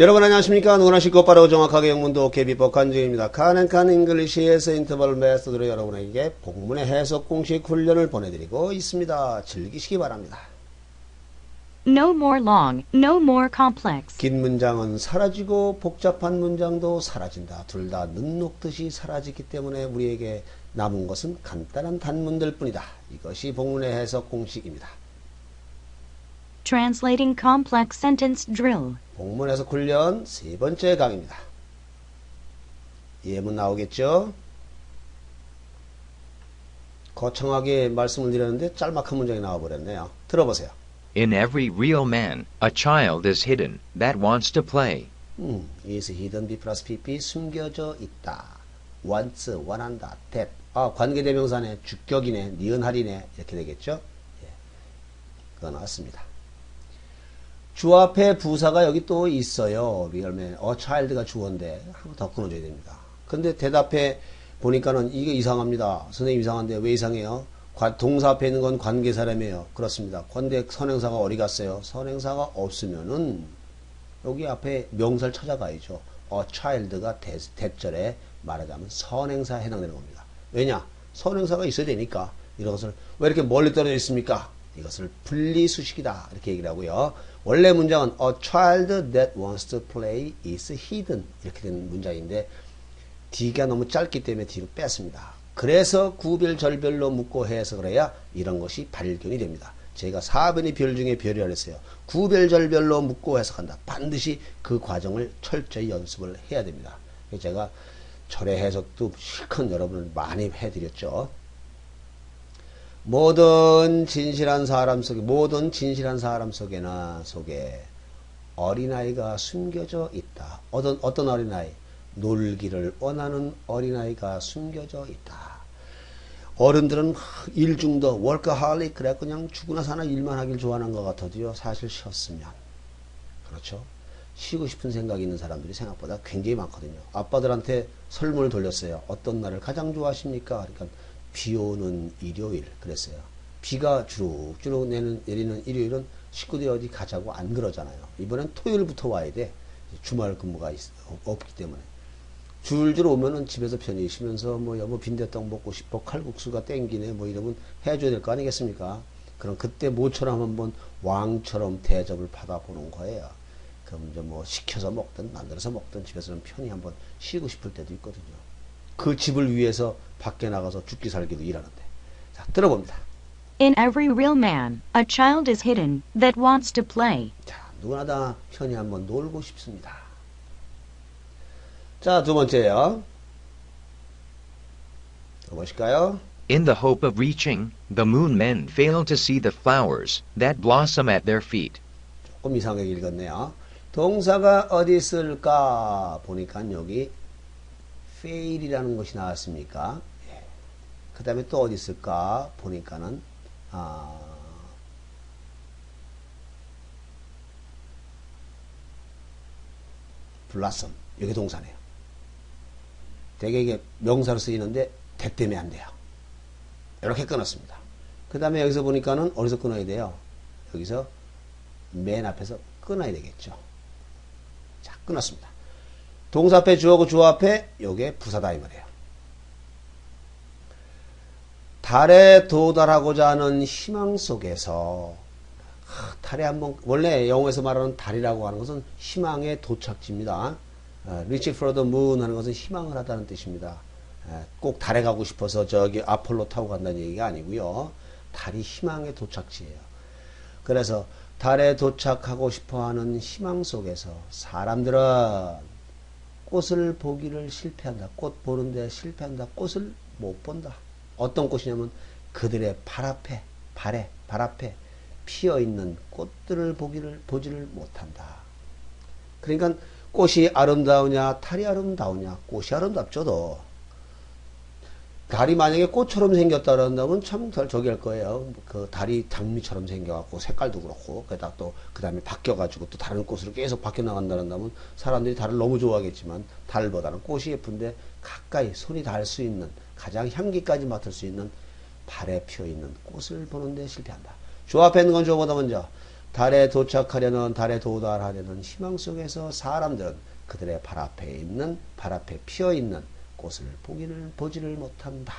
여러분 안녕하십니까? 누구나 쉽고 빠르고 정확하게 영문도 개비법 간증입니다. 카넨칸 잉글리시에서 인터벌 메소드로 여러분에게 복문의 해석 공식 훈련을 보내드리고 있습니다. 즐기시기 바랍니다. No more long, no more complex. 긴 문장은 사라지고 복잡한 문장도 사라진다. 둘 다 눈 녹듯이 사라지기 때문에 우리에게 남은 것은 간단한 단문들 뿐이다. 이것이 복문의 해석 공식입니다. Translating complex sentence drill. 해석 훈련 세 번째 강의입니다 예문 나오겠죠? 거창하게 말씀을 드렸는데 짤막한 문장이 나와버렸네요. 들어보세요. In every real man, a child is hidden that wants to play. 음, is hidden B 플러스 PP 숨겨져 있다. wants 원한다. that 아 관계대명사네 주격이네 니은할이네 이렇게 되겠죠? 예. 그거 나왔습니다. 주 앞에 부사가 여기 또 있어요. 리얼맨 어 child가 주어인데 한번 더 끊어줘야 됩니다. 근데 대답해 보니까는 이게 이상합니다. 선생님 이상한데 왜 이상해요? 관- 동사 앞에 있는 건 관계 사람이에요. 그렇습니다. 근데 선행사가 어디 갔어요? 선행사가 없으면은 여기 앞에 명사를 찾아가야죠. 어 대, 대절에 말하자면 선행사에 해당되는 겁니다. 왜냐? 선행사가 있어야 되니까 이런 것을 왜 이렇게 멀리 떨어져 있습니까? 이것을 분리수식이다 이렇게 얘기를 하고요. 원래 문장은 a child that wants to play is hidden 이렇게 된 문장인데 D가 너무 짧기 때문에 D로 뺐습니다. 그래서 구별 절별로 묶고 해석을 해야 이런 것이 발견이 됩니다. 제가 4번의 별 중에 별이라 했어요. 구별 절별로 묶고 해석한다. 반드시 그 과정을 철저히 연습을 해야 됩니다. 제가 철의 해석도 실컷 여러분을 많이 해드렸죠. 모든 진실한 사람 속에 모든 진실한 사람 속에나 속에 어린아이가 숨겨져 있다. 어떤 어떤 어린아이? 놀기를 원하는 어린아이가 숨겨져 있다. 어른들은 일중도 월커할릭 그래 그냥 죽으나 사나 일만 하길 좋아하는 것 같아도요. 사실 쉬었으면 그렇죠. 쉬고 싶은 생각이 있는 사람들이 생각보다 굉장히 많거든요. 아빠들한테 설문을 돌렸어요. 어떤 날을 가장 좋아하십니까? 그러니까 비 오는 일요일 그랬어요. 비가 주룩주룩 내는, 내리는 일요일은 식구들이 어디 가자고 안 그러잖아요. 이번엔 토요일부터 와야 돼. 주말 근무가 있, 없기 때문에. 줄줄 오면은 집에서 편히 쉬면서 뭐 여보 빈대떡 먹고 싶어 칼국수가 땡기네 뭐 이러면 해줘야 될 거 아니겠습니까? 그럼 그때 모처럼 한번 왕처럼 대접을 받아보는 거예요. 그럼 이제 뭐 시켜서 먹든 만들어서 먹든 집에서는 편히 한번 쉬고 싶을 때도 있거든요. 그 집을 위해서 밖에 나가서 죽기 살기도 일하는데. 자, 들어봅니다. In every real man, a child is hidden that wants to play. 자, 누구나 다 편히 한번 놀고 싶습니다. 자, 두 번째요. 들어보실까요? In the hope of reaching, the moon men fail to see the flowers that blossom at their feet. 조금 이상하게 읽었네요. 동사가 어디 있을까? 보니까 여기 fail이라는 것이 나왔습니까? 예. 그 다음에 또 어디 있을까? 보니까는, 아, 블라썸. 여기 동사네요. 되게 이게 명사로 쓰이는데 대 때문에 안 돼요. 이렇게 끊었습니다. 그 다음에 여기서 보니까는 어디서 끊어야 돼요? 여기서 맨 앞에서 끊어야 되겠죠. 자, 끊었습니다. 동사 앞에 주어고 주어 앞에 요게 부사다 이 말이에요. 달에 도달하고자 하는 희망 속에서 하, 달에 한번 원래 영어에서 말하는 달이라고 하는 것은 희망의 도착지입니다. for the moon 하는 것은 희망을 하다는 뜻입니다. 에, 꼭 달에 가고 싶어서 저기 아폴로 타고 간다는 얘기가 아니고요. 달이 희망의 도착지예요. 그래서 달에 도착하고 싶어 하는 희망 속에서 사람들은 꽃을 보기를 실패한다. 꽃 보는데 실패한다. 꽃을 못 본다. 어떤 꽃이냐면 그들의 발 앞에, 발에, 발 앞에 피어 있는 꽃들을 보기를 보지를 못한다. 그러니까 꽃이 아름다우냐, 달이 아름다우냐, 꽃이 아름답죠, 더. 달이 만약에 꽃처럼 생겼다 그런다면 참 덜 저기 할 거예요. 그 달이 장미처럼 생겨갖고 색깔도 그렇고, 게다가 또, 그 다음에 바뀌어가지고 또 다른 꽃으로 계속 바뀌어 나간다 그런다면 사람들이 달을 너무 좋아하겠지만 달보다는 꽃이 예쁜데 가까이 손이 닿을 수 있는 가장 향기까지 맡을 수 있는 발에 피어 있는 꽃을 보는데 실패한다. 주 앞에 있는 건 주어보다 먼저 달에 도착하려는 달에 도달하려는 희망 속에서 사람들은 그들의 발 앞에 있는 발 앞에 피어 있는 꽃을 보기를 보지를 못한다.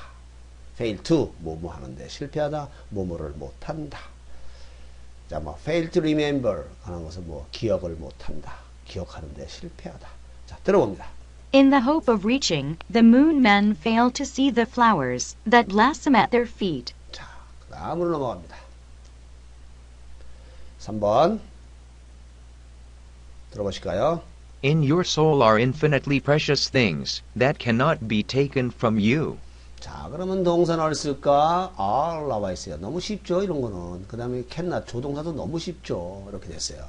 fail to 뭐뭐 하는데 실패하다 뭐뭐를 못한다. 자, 뭐 fail to remember 하는 것은 뭐 기억을 못한다. 기억하는데 실패하다. 자, 들어봅니다. In the hope of reaching, the moon men fail to see the flowers that blossom at their feet. 자, 그 다음으로 넘어갑니다. 3번. 들어보실까요? In your soul are infinitely precious things that cannot be taken from you. 자, 그러면 동사를 쓸까? are 나와 있어요. 너무 쉽죠, 이런 거는. 그 다음에 cannot, 조동사도 너무 쉽죠. 이렇게 됐어요.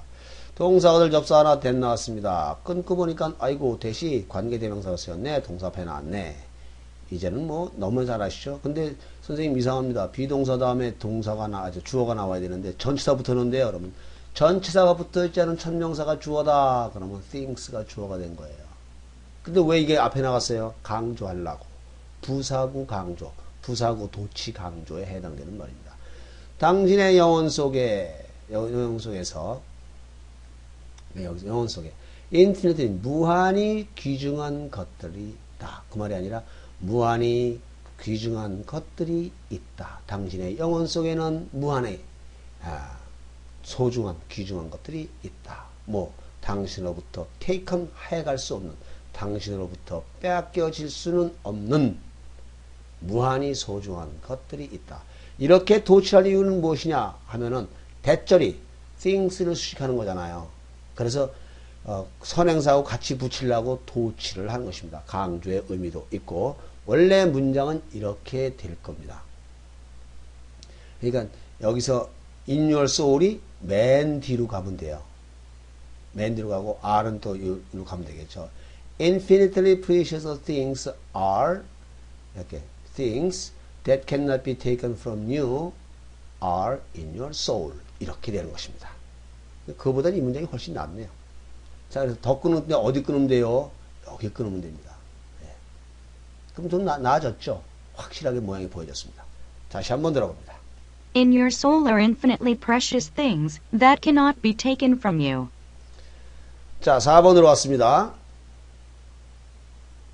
동사들 접수 하나 된 나왔습니다. 끊고 보니까, 아이고, 대시 관계대명사가 쓰였네. 동사패 나왔네. 이제는 뭐, 너무 잘 아시죠? 근데 선생님 이상합니다. 비동사 다음에 동사가 나와죠. 주어가 나와야 되는데, 전치사 붙었는데요, 여러분. 전치사가 붙어 있지 않은 천명사가 주어다. 그러면 things가 주어가 된 거예요. 근데 왜 이게 앞에 나갔어요? 강조하려고. 부사구 강조, 부사구 도치 강조에 해당되는 말입니다. 당신의 영혼 속에, 영혼 속에서, 네, 여기서 영혼 속에, infinite, 무한히 귀중한 것들이 있다. 그 말이 아니라, 무한히 귀중한 것들이 있다. 당신의 영혼 속에는 무한의, 아, 소중한, 귀중한 것들이 있다. 뭐, 당신으로부터 taken 해갈 수 없는, 당신으로부터 빼앗겨질 수는 없는 무한히 소중한 것들이 있다. 이렇게 도출할 이유는 무엇이냐 하면은 대절이 things를 수식하는 거잖아요. 그래서 어, 선행사하고 같이 붙이려고 도치를 하는 것입니다. 강조의 의미도 있고 원래 문장은 이렇게 될 겁니다. 그러니까 여기서 your soul이 맨 뒤로 가면 돼요. 맨 뒤로 가고 R은 또 이로 가면 되겠죠. Infinitely precious things are 이렇게 things that cannot be taken from you are in your soul. 이렇게 되는 것입니다. 그보다는 이 문장이 훨씬 낫네요. 자, 그래서 더 끊는데 어디 끊으면 돼요? 여기 끊으면 됩니다. 네. 그럼 좀 나, 나아졌죠? 확실하게 모양이 보여졌습니다. 다시 한번 들어봅니다. In your soul are infinitely precious things that cannot be taken from you. 자, 4번으로 왔습니다.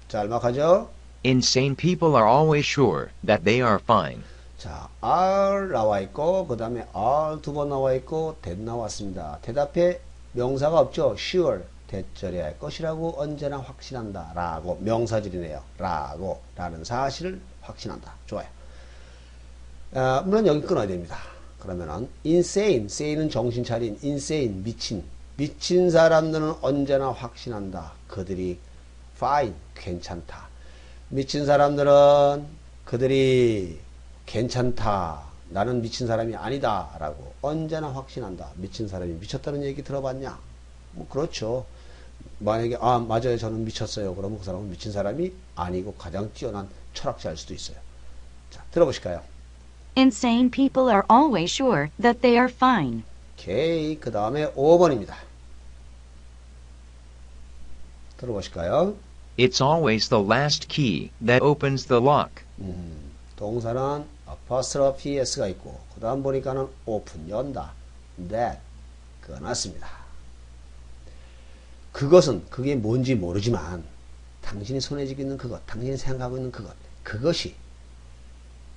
자, 알막하죠? Insane people are always sure that they are fine. 자, are 나와 있고, 그 다음에 are 두 번 나와 있고, that 나왔습니다. 대답에 명사가 없죠? sure. 대절해야 할 것이라고 언제나 확신한다. 라고. 명사질이네요. 라고. 라는 사실을 확신한다. 좋아요. 아, 물론 여기 끊어야 됩니다. 그러면은, insane. sane은 정신 차린, insane. 미친. 미친 사람들은 언제나 확신한다. 그들이 fine. 괜찮다. 미친 사람들은 그들이 괜찮다. 나는 미친 사람이 아니다. 라고 언제나 확신한다. 미친 사람이 미쳤다는 얘기 들어봤냐? 뭐, 그렇죠. 만약에, 아, 맞아요. 저는 미쳤어요. 그러면 그 사람은 미친 사람이 아니고 가장 뛰어난 철학자일 수도 있어요. 자, 들어보실까요? Insane people are always sure that they are fine. 오케이. 그 다음에 5번입니다. 들어보실까요? It's always the last key that opens the lock. 음, 동사는 apostrophe s가 있고 그 다음 보니까는 open 연다 that 그거 났습니다. 그것은 그게 뭔지 모르지만 당신이 손에 쥐고 있는 그것, 당신이 생각하고 있는 그것, 그것이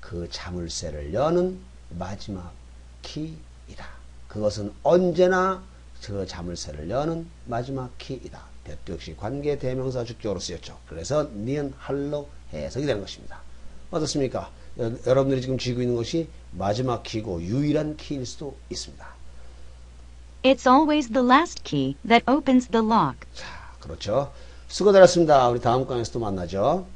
그 자물쇠를 여는 마지막 키이다. 그것은 언제나 그 자물쇠를 여는 마지막 키이다. 대도 역시 관계 대명사 주격으로 쓰였죠. 그래서 니은 할로 해석이 되는 것입니다. 어떻습니까? 여, 여러분들이 지금 쥐고 있는 것이 마지막 키고 유일한 키일 수도 있습니다. It's always the last key that opens the lock. 자, 그렇죠. 수고들 했습니다. 우리 다음 강에서 또 만나죠.